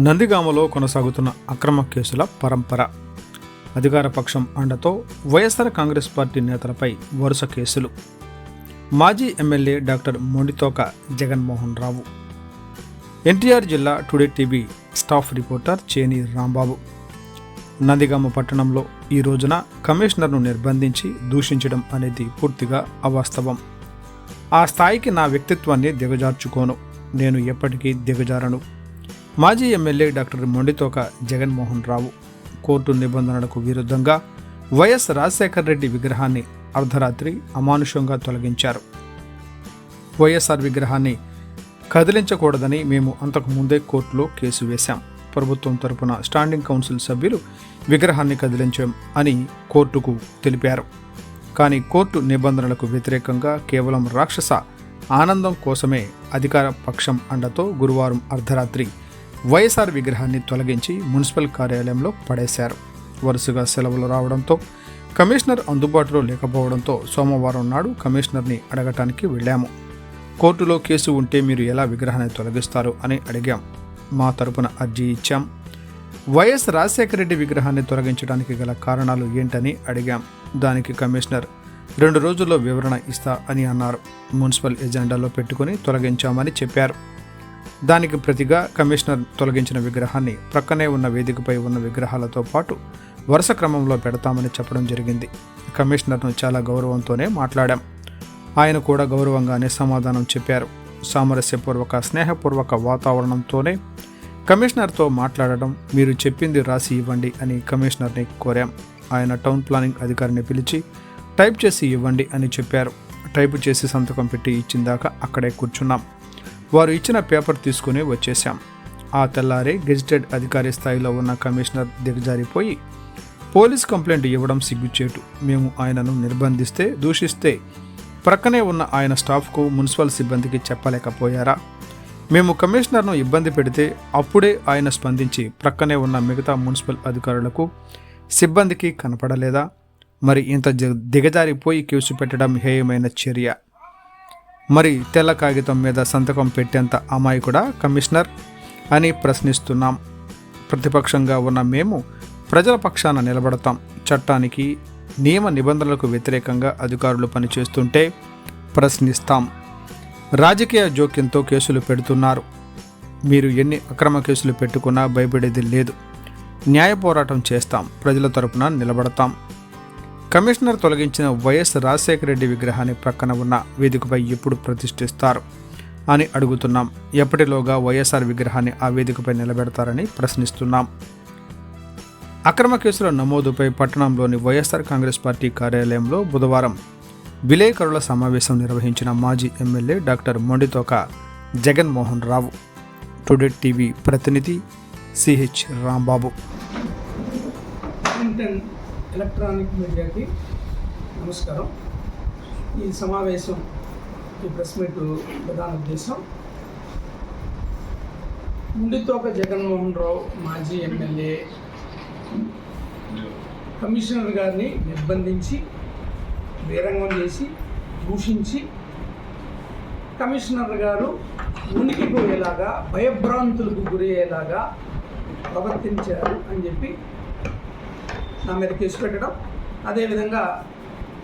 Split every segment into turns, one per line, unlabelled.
నందిగామలో కొనసాగుతున్న అక్రమ కేసుల పరంపర. అధికార పక్షం అండతో వైఎస్ఆర్ కాంగ్రెస్ పార్టీ నేతలపై వరుస కేసులు. మాజీ ఎమ్మెల్యే డాక్టర్ మొండితోక జగన్మోహన్ రావు. ఎన్టీఆర్ జిల్లా today TV staff reporter Cheni Rambabu. Nandigama పట్టణంలో ఈ రోజున కమిషనర్ను నిర్బంధించి దూషించడం అనేది పూర్తిగా అవాస్తవం. ఆ స్థాయికి నా వ్యక్తిత్వాన్ని దిగజార్చుకోను. నేను ఎప్పటికీ దిగజారను. మాజీ MLA doctor Mondithoka Jaganmohan Rao court నిబంధనలకు విరుద్ధంగా వైఎస్ రాజశేఖర రెడ్డి విగ్రహాన్ని అర్ధరాత్రి అమానుషంగా తొలగించారు. వైఎస్ఆర్ విగ్రహాన్ని కదిలించకూడదని మేము అంతకు ముందే కోర్టులో కేసు వేశాం. ప్రభుత్వం తరపున స్టాండింగ్ కౌన్సిల్ సభ్యులు విగ్రహాన్ని కదిలించాం అని కోర్టుకు తెలిపారు. కానీ కోర్టు నిబంధనలకు వ్యతిరేకంగా కేవలం రాక్షస ఆనందం కోసమే అధికార పక్షం అండతో గురువారం అర్ధరాత్రి వైఎస్ఆర్ విగ్రహాన్ని తొలగించి మున్సిపల్ కార్యాలయంలో పడేశారు. వరుసగా సెలవులు రావడంతో కమిషనర్ అందుబాటులో లేకపోవడంతో సోమవారం నాడు కమిషనర్ని అడగటానికి వెళ్ళాము. కోర్టులో కేసు ఉంటే మీరు ఎలా విగ్రహాన్ని తొలగిస్తారు అని అడిగాం. మా తరపున అర్జీ ఇచ్చాం. వైఎస్ రాజశేఖర రెడ్డి విగ్రహాన్ని తొలగించడానికి గల కారణాలు ఏంటని అడిగాం. దానికి కమిషనర్ రెండు రోజుల్లో వివరణ ఇస్తా అని అన్నారు. మున్సిపల్ ఎజెండాలో పెట్టుకుని తొలగించామని చెప్పారు. దానికి ప్రతిగా కమిషనర్ తొలగించిన విగ్రహాన్ని ప్రక్కనే ఉన్న వేదికపై ఉన్న విగ్రహాలతో పాటు వరుస క్రమంలో పెడతామని చెప్పడం జరిగింది. కమిషనర్ను చాలా గౌరవంతోనే మాట్లాడాం. ఆయన కూడా గౌరవంగానే సమాధానం చెప్పారు. సామరస్యపూర్వక స్నేహపూర్వక వాతావరణంతోనే కమిషనర్తో మాట్లాడడం మీరు చెప్పింది రాసి ఇవ్వండి అని కమిషనర్ని కోరాం. ఆయన టౌన్ ప్లానింగ్ అధికారిని పిలిచి టైప్ చేసి ఇవ్వండి అని చెప్పారు. టైప్ చేసి సంతకం పెట్టి ఇచ్చిందాకా అక్కడే కూర్చున్నాం. వారు ఇచ్చిన పేపర్ తీసుకుని వచ్చేశాం. ఆ తెల్లారే గెజిటెడ్ అధికారి స్థాయిలో ఉన్న కమిషనర్ దిగజారిపోయి పోలీస్ కంప్లైంట్ ఇవ్వడం సిగ్గుచేటు. మేము ఆయనను నిర్బంధిస్తే దూషిస్తే ప్రక్కనే ఉన్న ఆయన స్టాఫ్కు మున్సిపల్ సిబ్బందికి చెప్పలేకపోయారా? మేము కమిషనర్ను ఇబ్బంది పెడితే అప్పుడే ఆయన స్పందించి ప్రక్కనే ఉన్న మిగతా మున్సిపల్ అధికారులకు సిబ్బందికి కనపడలేదా? మరి ఇంత దిగజారిపోయి కేసు పెట్టడం హేయమైన చర్య. మరి తెల్ల కాగితం మీద సంతకం పెట్టేంత అమాయకుడా కమిషనర్ అని ప్రశ్నిస్తున్నాం. ప్రతిపక్షంగా ఉన్న మేము ప్రజల పక్షాన నిలబడతాం. చట్టానికి నియమ నిబంధనలకు వ్యతిరేకంగా అధికారులు పనిచేస్తుంటే ప్రశ్నిస్తాం. రాజకీయ జోక్యంతో కేసులు పెడుతున్నారు. మీరు ఎన్ని అక్రమ కేసులు పెట్టుకున్నా భయపడేది లేదు. న్యాయ పోరాటం చేస్తాం. ప్రజల తరపున నిలబడతాం. కమిషనర్ తొలగించిన వైఎస్ రాజశేఖర రెడ్డి విగ్రహాన్ని ప్రక్కన ఉన్న వేదికపై ఎప్పుడు ప్రతిష్ఠిస్తారు అని అడుగుతున్నాం. ఎప్పటిలోగా వైఎస్ఆర్ విగ్రహాన్ని ఆ వేదికపై నిలబెడతారని ప్రశ్నిస్తున్నాం. అక్రమ కేసుల నమోదుపై పట్టణంలోని వైఎస్ఆర్ కాంగ్రెస్ పార్టీ కార్యాలయంలో బుధవారం విలేకరుల సమావేశం నిర్వహించిన మాజీ MLA doctor Mondithoka Jaganmohan Rao today TV ప్రతినిధి సిహెచ్ రాంబాబు.
ఎలక్ట్రానిక్ మీడియాకి నమస్కారం. ఈ సమావేశం ఈ ప్రెస్ మీట్ ప్రధాన ఉద్దేశం. ఉండితోక జగన్మోహన్ రావు మాజీ ఎమ్మెల్యే కమిషనర్ గారిని నిర్బంధించి వీరంగం చేసి దూషించి కమిషనర్ గారు ఉనికిపోయేలాగా భయభ్రాంతులకు గురయ్యేలాగా ప్రవర్తించారు అని చెప్పి నా మీద కేసు పెట్టడం అదేవిధంగా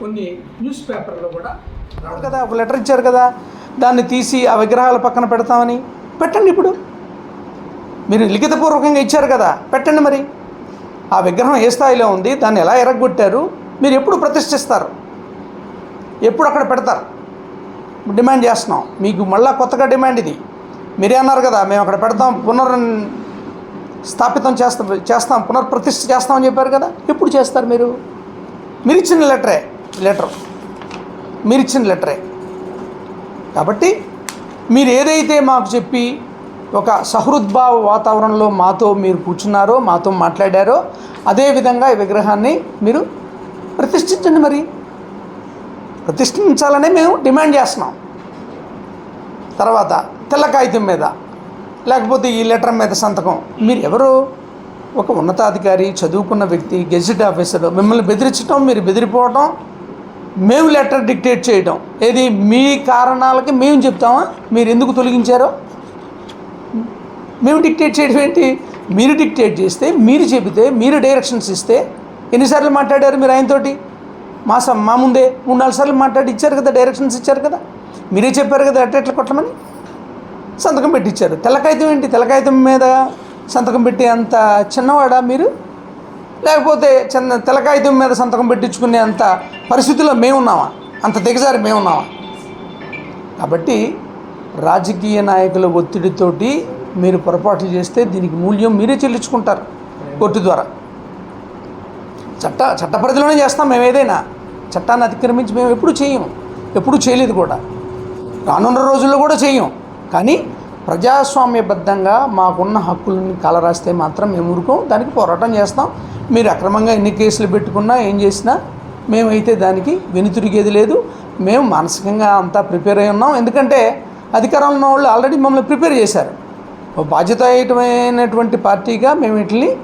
కొన్ని న్యూస్ పేపర్లో కూడా
కదా ఒక లెటర్ ఇచ్చారు కదా దాన్ని తీసి ఆ విగ్రహాల పక్కన పెడతామని. పెట్టండి ఇప్పుడు. మీరు లిఖితపూర్వకంగా ఇచ్చారు కదా పెట్టండి మరి. ఆ విగ్రహం ఏ స్థాయిలో ఉంది దాన్ని ఎలా ఎరగొట్టారు మీరు ఎప్పుడు ప్రతిష్ఠిస్తారు? ఎప్పుడు అక్కడ పెడతారు? డిమాండ్ చేస్తున్నాం. మీకు మళ్ళీ కొత్తగా డిమాండ్ ఇది. మీరే అన్నారు కదా మేము అక్కడ పెడతాం పునర్ స్థాపితం చేస్తాం చేస్తాం పునర్ప్రతిష్ఠ చేస్తామని చెప్పారు కదా? ఎప్పుడు చేస్తారు మీరు? మీరు ఇచ్చిన లెటరే లెటర్. మీరు ఇచ్చిన లెటరే. కాబట్టి మీరు ఏదైతే మాకు చెప్పి ఒక సహృద్భావ వాతావరణంలో మాతో మీరు కూర్చున్నారో మాతో మాట్లాడారో అదేవిధంగా ఈ విగ్రహాన్ని మీరు ప్రతిష్ఠించండి మరి. ప్రతిష్ఠించాలనే మేము డిమాండ్ చేస్తున్నాం. తర్వాత తెల్ల కాగితం మీద. లేకపోతే ఈ లెటర్ మీద సంతకం. మీరు ఎవరు ఒక ఉన్నతాధికారి చదువుకున్న వ్యక్తి గెజిట్ ఆఫీసర్ మిమ్మల్ని బెదిరించడం మీరు బెదిరిపోవటం మేము లెటర్ డిక్టేట్ చేయడం ఏది? మీ కారణాలకి మేము చెప్తామా? మీరు ఎందుకు తొలగించారో? మేము డిక్టేట్ చేయడం ఏంటి? మీరు డిక్టేట్ చేస్తే మీరు చెబితే మీరు డైరెక్షన్స్ ఇస్తే ఎన్నిసార్లు మాట్లాడారు మీరు ఆయనతోటి? మా స మా ముందే మూడు నాలుగు సార్లు మాట్లాడి ఇచ్చారు కదా డైరెక్షన్స్ ఇచ్చారు కదా. మీరే చెప్పారు కదా అట్ట ఎట్లా కొట్టమని? సంతకం పెట్టించారు తెల్లకాగితం ఏంటి? తెల్లకాగితం మీద సంతకం పెట్టే అంత చిన్నవాడా మీరు? లేకపోతే చిన్న తెల్లకాగితం మీద సంతకం పెట్టించుకునే అంత పరిస్థితుల్లో మేమున్నామా? అంత దిగజారి మేమున్నామా? కాబట్టి రాజకీయ నాయకుల ఒత్తిడితోటి మీరు పొరపాట్లు చేస్తే దీనికి మూల్యం మీరే చెల్లించుకుంటారు కోర్టు ద్వారా. చట్ట చట్ట పరిధిలోనే చేస్తాం మేము ఏదైనా. చట్టాన్ని అతిక్రమించి మేము ఎప్పుడు చేయం. ఎప్పుడు చేయలేదు కూడా. రానున్న రోజుల్లో కూడా చేయం. కానీ ప్రజాస్వామ్యబద్ధంగా మాకున్న హక్కులని కలరాస్తే మాత్రం మేము ఊరుకోం. దానికి పోరాటం చేస్తాం. మీరు అక్రమంగా ఎన్ని కేసులు పెట్టుకున్నా ఏం చేసినా మేమైతే దానికి వెనుతిరిగేది లేదు. మేము మానసికంగా అంతా ప్రిపేర్ అయి ఉన్నాం. ఎందుకంటే అధికారంలో ఉన్న వాళ్ళు ఆల్రెడీ మమ్మల్ని ప్రిపేర్ చేశారు. బాధ్యతయుతమైనటువంటి పార్టీగా మేము వీటిని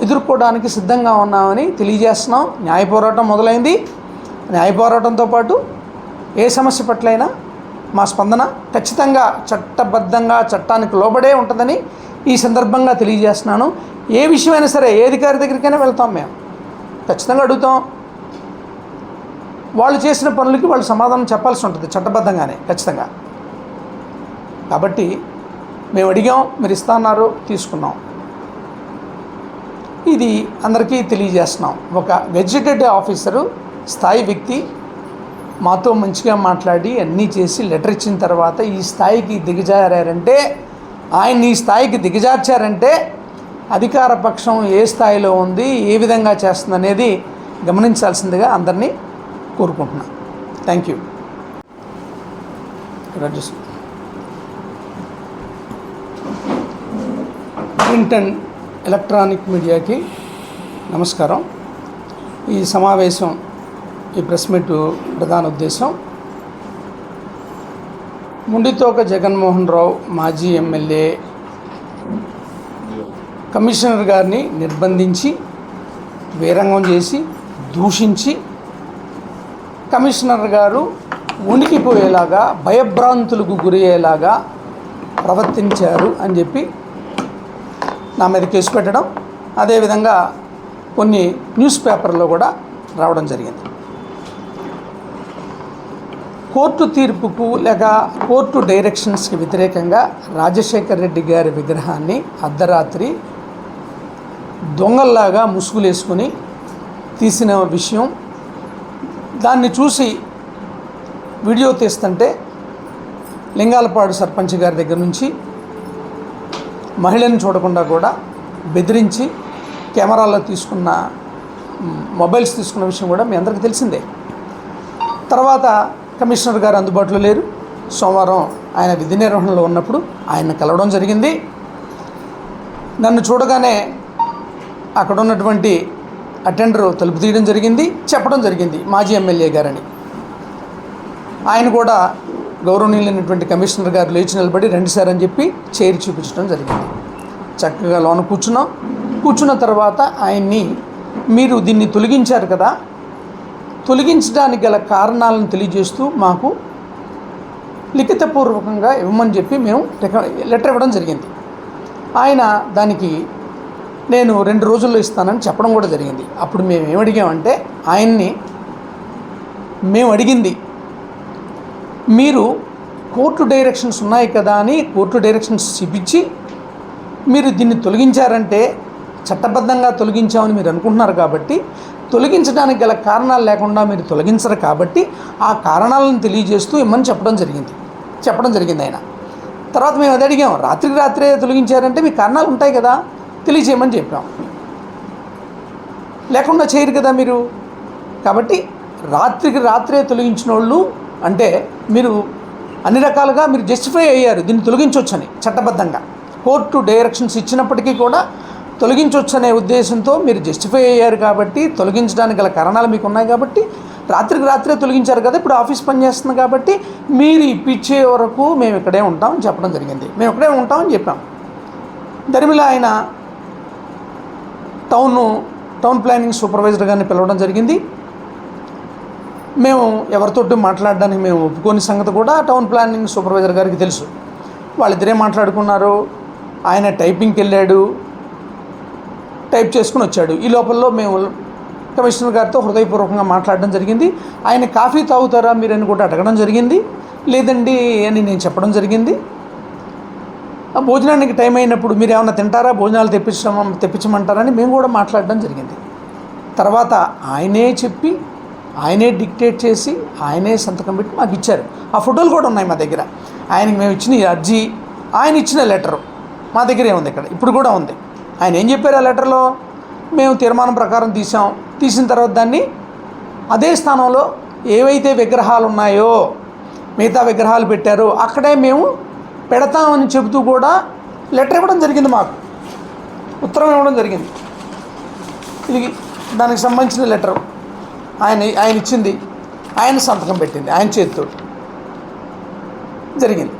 ఎదుర్కోవడానికి సిద్ధంగా ఉన్నామని తెలియజేస్తున్నాం. న్యాయ పోరాటం మొదలైంది. న్యాయ పోరాటంతో పాటు ఏ సమస్య పట్లైనా మా స్పందన ఖచ్చితంగా చట్టబద్ధంగా చట్టానికి లోబడే ఉంటుందని ఈ సందర్భంగా తెలియజేస్తున్నాను. ఏ విషయమైనా సరే ఏ అధికారి దగ్గరికైనా వెళ్తాం మేము. ఖచ్చితంగా అడుగుతాం. వాళ్ళు చేసిన పనులకి వాళ్ళు సమాధానం చెప్పాల్సి ఉంటుంది చట్టబద్ధంగానే ఖచ్చితంగా. కాబట్టి మేము అడిగాం మీరు ఇస్తాన్నారు తీసుకున్నాం. ఇది అందరికీ తెలియజేస్తున్నాం. ఒక గెజిటెడ్ ఆఫీసరు స్థాయి వ్యక్తి మాతో మంచిగా మాట్లాడి అన్నీ చేసి లెటర్ ఇచ్చిన తర్వాత ఈ స్థాయికి దిగజారారంటే ఆయన ఈ స్థాయికి దిగజార్చారంటే అధికార పక్షం ఏ స్థాయిలో ఉంది ఏ విధంగా చేస్తుంది అనేది గమనించాల్సిందిగా అందరినీ కోరుకుంటున్నాను thank you print and electronic మీడియాకి నమస్కారం. ఈ సమావేశం ఈ ప్రెస్ మీట్ ప్రధాన ఉద్దేశం. ముండితోక జగన్మోహన్ రావు మాజీ ఎమ్మెల్యే కమిషనర్ గారిని నిర్బంధించి వీరంగం చేసి దూషించి కమిషనర్ గారు ఉనికిపోయేలాగా భయభ్రాంతులకు గురయ్యేలాగా ప్రవర్తించారు అని చెప్పి నా మీద కేసు పెట్టడం. అదేవిధంగా కొన్ని న్యూస్ పేపర్లో కూడా రావడం జరిగింది. కోర్టు తీర్పుకు లేక కోర్టు డైరెక్షన్స్కి వ్యతిరేకంగా రాజశేఖర్ రెడ్డి గారి విగ్రహాన్ని అర్ధరాత్రి దొంగల్లాగా ముసుగులేసుకుని తీసిన విషయం. దాన్ని చూసి వీడియో తీస్తుంటే లింగాలపాడు సర్పంచ్ గారి దగ్గర నుంచి మహిళను చూడకుండా కూడా బెదిరించి కెమెరాలో తీసుకున్న మొబైల్స్ తీసుకున్న విషయం కూడా మీ అందరికీ తెలిసిందే. తర్వాత కమిషనర్ గారు అందుబాటులో లేరు. సోమవారం ఆయన విధి నిర్వహణలో ఉన్నప్పుడు ఆయన కలవడం జరిగింది. నన్ను చూడగానే అక్కడ ఉన్నటువంటి అటెండర్ తలుపు తీయడం జరిగింది చెప్పడం జరిగింది మాజీ ఎమ్మెల్యే గారని. ఆయన కూడా గౌరవనీయులైనటువంటి కమిషనర్ గారు లేచి నిలబడి రండి సార్ అని చెప్పి చైర్ చూపించడం జరిగింది. చక్కగా లోన కూర్చున్నాం. కూర్చున్న తర్వాత ఆయన్ని మీరు దీన్ని తొలగించారు కదా తొలగించడానికి గల కారణాలను తెలియజేస్తూ మాకు లిఖితపూర్వకంగా ఇవ్వమని చెప్పి మేము రిక- లెటర్ ఇవ్వడం జరిగింది. ఆయన దానికి నేను రెండు రోజుల్లో ఇస్తానని చెప్పడం కూడా జరిగింది. అప్పుడు మేము ఏమడిగామంటే ఆయన్ని మేము అడిగింది మీరు కోర్టు డైరెక్షన్స్ ఉన్నాయి కదా అని కోర్టు డైరెక్షన్స్ చూపించి మీరు దీన్ని తొలగించారంటే చట్టబద్ధంగా తొలగించామని మీరు అనుకుంటున్నారు కాబట్టి తొలగించడానికి గల కారణాలు లేకుండా మీరు తొలగించరు కాబట్టి ఆ కారణాలను తెలియజేస్తూ ఇమ్మని చెప్పడం జరిగింది. చెప్పడం జరిగింది ఆయన. తర్వాత మేము అది అడిగాం రాత్రికి రాత్రే తొలగించారంటే మీ కారణాలు ఉంటాయి కదా తెలియజేయమని చెప్పాం. లేకుండా చేయరు కదా మీరు? కాబట్టి రాత్రికి రాత్రే తొలగించిన వాళ్ళు అంటే మీరు అన్ని రకాలుగా మీరు జస్టిఫై అయ్యారు దీన్ని తొలగించవచ్చని చట్టబద్ధంగా. కోర్టు డైరెక్షన్స్ ఇచ్చినప్పటికీ కూడా తొలగించవచ్చు అనే ఉద్దేశంతో మీరు జస్టిఫై అయ్యారు కాబట్టి తొలగించడానికి గల కారణాలు మీకు ఉన్నాయి కాబట్టి రాత్రికి రాత్రే తొలగించారు కదా ఇప్పుడు ఆఫీస్ పనిచేస్తుంది కాబట్టి మీరు ఇప్పించే వరకు మేము ఇక్కడే ఉంటామని చెప్పడం జరిగింది. మేము ఇక్కడే ఉంటామని చెప్పాం. దరిమిల ఆయన టౌన్ టౌన్ ప్లానింగ్ సూపర్వైజర్ గారిని పిలవడం జరిగింది. మేము ఎవరితోటి మాట్లాడడానికి మేము ఒప్పుకోని సంగతి కూడా టౌన్ ప్లానింగ్ సూపర్వైజర్ గారికి తెలుసు. వాళ్ళిద్దరే మాట్లాడుకున్నారు. ఆయన టైపింగ్కి వెళ్ళాడు. టైప్ చేసుకుని వచ్చాడు. ఈ లోపల మేము కమిషనర్ గారితో హృదయపూర్వకంగా మాట్లాడడం జరిగింది. ఆయన కాఫీ తాగుతారా మీరు అని కూడా అడగడం జరిగింది. లేదండి అని నేను చెప్పడం జరిగింది. ఆ భోజనానికి టైం అయినప్పుడు మీరు ఏమైనా తింటారా? భోజనాలు తెప్పించడం తెప్పించమంటారని మేము కూడా మాట్లాడడం జరిగింది. తర్వాత ఆయనే చెప్పి ఆయనే డిక్టేట్ చేసి ఆయనే సంతకం పెట్టి మాకు ఇచ్చారు. ఆ ఫోటోలు కూడా ఉన్నాయి మా దగ్గర. ఆయనకి మేము ఇచ్చిన ఈ అర్జీ ఆయన ఇచ్చిన లెటరు మా దగ్గరే ఉంది ఇక్కడ. ఇప్పుడు కూడా ఉంది. ఆయన ఏం చెప్పారు ఆ లెటర్లో? మేము తీర్మానం ప్రకారం తీసాం తీసిన తర్వాత దాన్ని అదే స్థానంలో ఏవైతే విగ్రహాలు ఉన్నాయో మిగతా విగ్రహాలు పెట్టారో అక్కడే మేము పెడతామని చెబుతూ కూడా లెటర్ ఇవ్వడం జరిగింది మాకు. ఉత్తరం ఇవ్వడం జరిగింది. ఇది దానికి సంబంధించిన లెటర్. ఆయన ఆయన ఇచ్చింది. ఆయన సంతకం పెట్టింది. ఆయన చేతితో జరిగింది.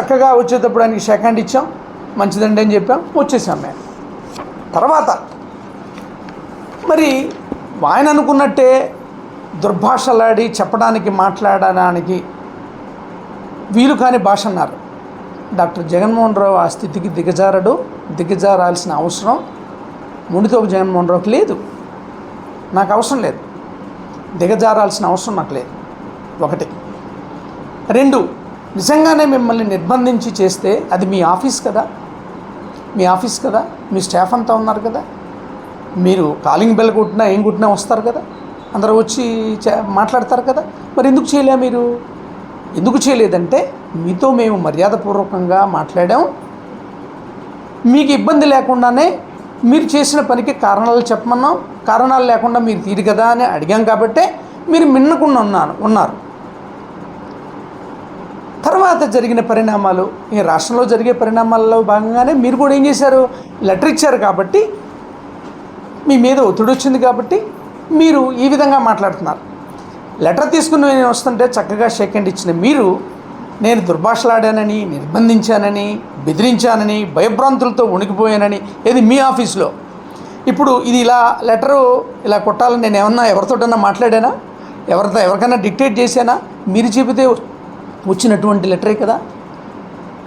చక్కగా వచ్చేటప్పుడు ఆయనకి సెకండ్ ఇచ్చాం. మంచిదండి అని చెప్పాం వచ్చేసాం మేము. తర్వాత మరి ఆయన అనుకున్నట్టే దుర్భాషలాడి చెప్పడానికి మాట్లాడడానికి వీలు కాని భాష అన్నారు. డాక్టర్ జగన్మోహన్ రావు ఆ స్థితికి దిగజారడు దిగజారాల్సిన అవసరం మునితోపు జగన్మోహన్ రావుకి లేదు. నాకు అవసరం లేదు. దిగజారాల్సిన అవసరం నాకు లేదు. ఒకటి. రెండు నిజంగానే మిమ్మల్ని నిర్బంధించి చేస్తే అది మీ ఆఫీస్ కదా? మీ ఆఫీస్ కదా మీ స్టాఫ్ అంతా ఉన్నారు కదా మీరు కాలింగ్ బెల్ కొట్టినా ఏం కొట్టినా వస్తారు కదా అందరూ వచ్చి చే- మాట్లాడతారు కదా మరి ఎందుకు చేయలే మీరు? ఎందుకు చేయలేదంటే మీతో మేము మర్యాదపూర్వకంగా మాట్లాడాం. మీకు ఇబ్బంది లేకుండానే మీరు చేసిన పనికి కారణాలు చెప్పమన్నాం. కారణాలు లేకుండా మీరు తీరు కదా అని అడిగాం కాబట్టే మీరు మిన్నకుండా ఉన్నాను ఉన్నారు. తర్వాత జరిగిన పరిణామాలు ఈ రాష్ట్రంలో జరిగే పరిణామాల్లో భాగంగానే మీరు కూడా ఏం చేశారు? లెటర్ ఇచ్చారు కాబట్టి మీ మీద ఒత్తిడి వచ్చింది కాబట్టి మీరు ఈ విధంగా మాట్లాడుతున్నారు. లెటర్ తీసుకుని నేను వస్తుంటే చక్కగా సెకండ్ ఇచ్చిన మీరు నేను దుర్భాషలాడానని నిర్బంధించానని బెదిరించానని భయభ్రాంతులతో ఉణికిపోయానని ఏది మీ ఆఫీస్లో? ఇప్పుడు ఇది ఇలా లెటరు ఇలా కొట్టాలని నేను ఏమన్నా ఎవరితోటన్నా మాట్లాడానా? ఎవరితో ఎవరికైనా డిక్టేట్ చేశానా? మీరు చెబితే వచ్చినటువంటి లెటరే కదా?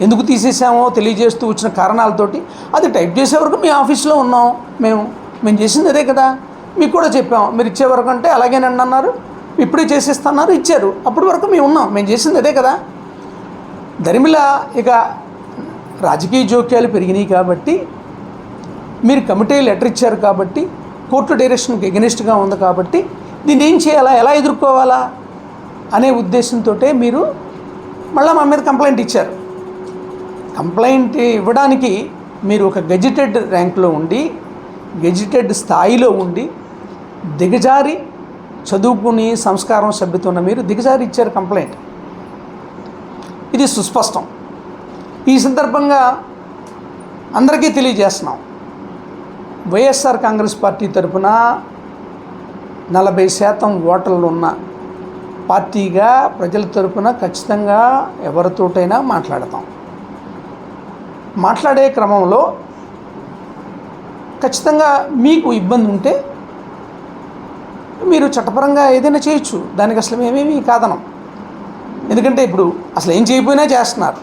ఎందుకు తీసేసామో తెలియజేస్తూ వచ్చిన కారణాలతోటి అది టైప్ చేసే వరకు మీ ఆఫీస్లో ఉన్నాం మేము. మేము చేసింది అదే కదా? మీకు కూడా చెప్పాం. మీరు ఇచ్చే వరకు అంటే అలాగేనండి అన్నారు. ఇప్పుడే చేసేస్తున్నారు ఇచ్చారు. అప్పటి వరకు మేము ఉన్నాం. మేము చేసింది అదే కదా? దరిమిల ఇక రాజకీయ జోక్యాలు పెరిగినాయి కాబట్టి మీరు కమిటీ లెటర్ ఇచ్చారు కాబట్టి కోర్టు డైరెక్షన్కి ఎగనిస్ట్గా ఉంది కాబట్టి దీన్ని ఏం చేయాలా? ఎలా ఎదుర్కోవాలా? అనే ఉద్దేశంతో మీరు మళ్ళీ మా మీద కంప్లైంట్ ఇచ్చారు. కంప్లైంట్ ఇవ్వడానికి మీరు ఒక గెజిటెడ్ ర్యాంక్లో ఉండి గెజిటెడ్ స్థాయిలో ఉండి దిగజారి చదువుకుని సంస్కారం సభ్యతున్న మీరు దిగజారి ఇచ్చారు కంప్లైంట్. ఇది సుస్పష్టం. ఈ సందర్భంగా అందరికీ తెలియజేస్తున్నాం. వైఎస్ఆర్ కాంగ్రెస్ పార్టీ తరఫున నలభై శాతం ఓటర్లు ఉన్న పార్టీగా ప్రజల తరపున ఖచ్చితంగా ఎవరితోటైనా మాట్లాడతాం. మాట్లాడే క్రమంలో ఖచ్చితంగా మీకు ఇబ్బంది ఉంటే మీరు చట్టపరంగా ఏదైనా చేయొచ్చు. దానికి అసలు మేమేమి కాదనం. ఎందుకంటే ఇప్పుడు అసలు ఏం చేయకపోయినా చేస్తున్నారు.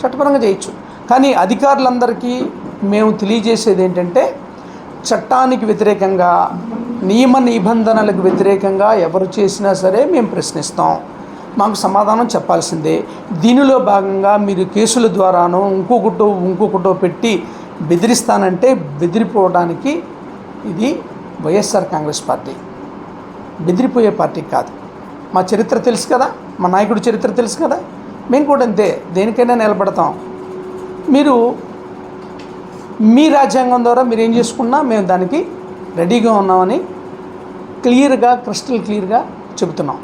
చట్టపరంగా చేయొచ్చు. కానీ అధికారులందరికీ మేము తెలియజేసేది ఏంటంటే చట్టానికి వ్యతిరేకంగా నియమ నిబంధనలకు వ్యతిరేకంగా ఎవరు చేసినా సరే మేము ప్రశ్నిస్తాం. మాకు సమాధానం చెప్పాల్సిందే. దీనిలో భాగంగా మీరు కేసుల ద్వారానో ఇంకొకటో ఇంకొకటో పెట్టి బెదిరిస్తానంటే బెదిరిపోవడానికి ఇది వైఎస్ఆర్ కాంగ్రెస్ పార్టీ. బెదిరిపోయే పార్టీ కాదు. మా చరిత్ర తెలుసు కదా? మా నాయకుడి చరిత్ర తెలుసు కదా? మేము కూడా అంతే. దేనికైనా నిలబడతాం. మీరు మీ రాజ్యాంగం ద్వారా మీరు ఏం చేసుకున్నా మేము దానికి రెడీగా ఉన్నామని క్లియర్గా క్రిస్టల్ క్లియర్గా చెబుతున్నాం.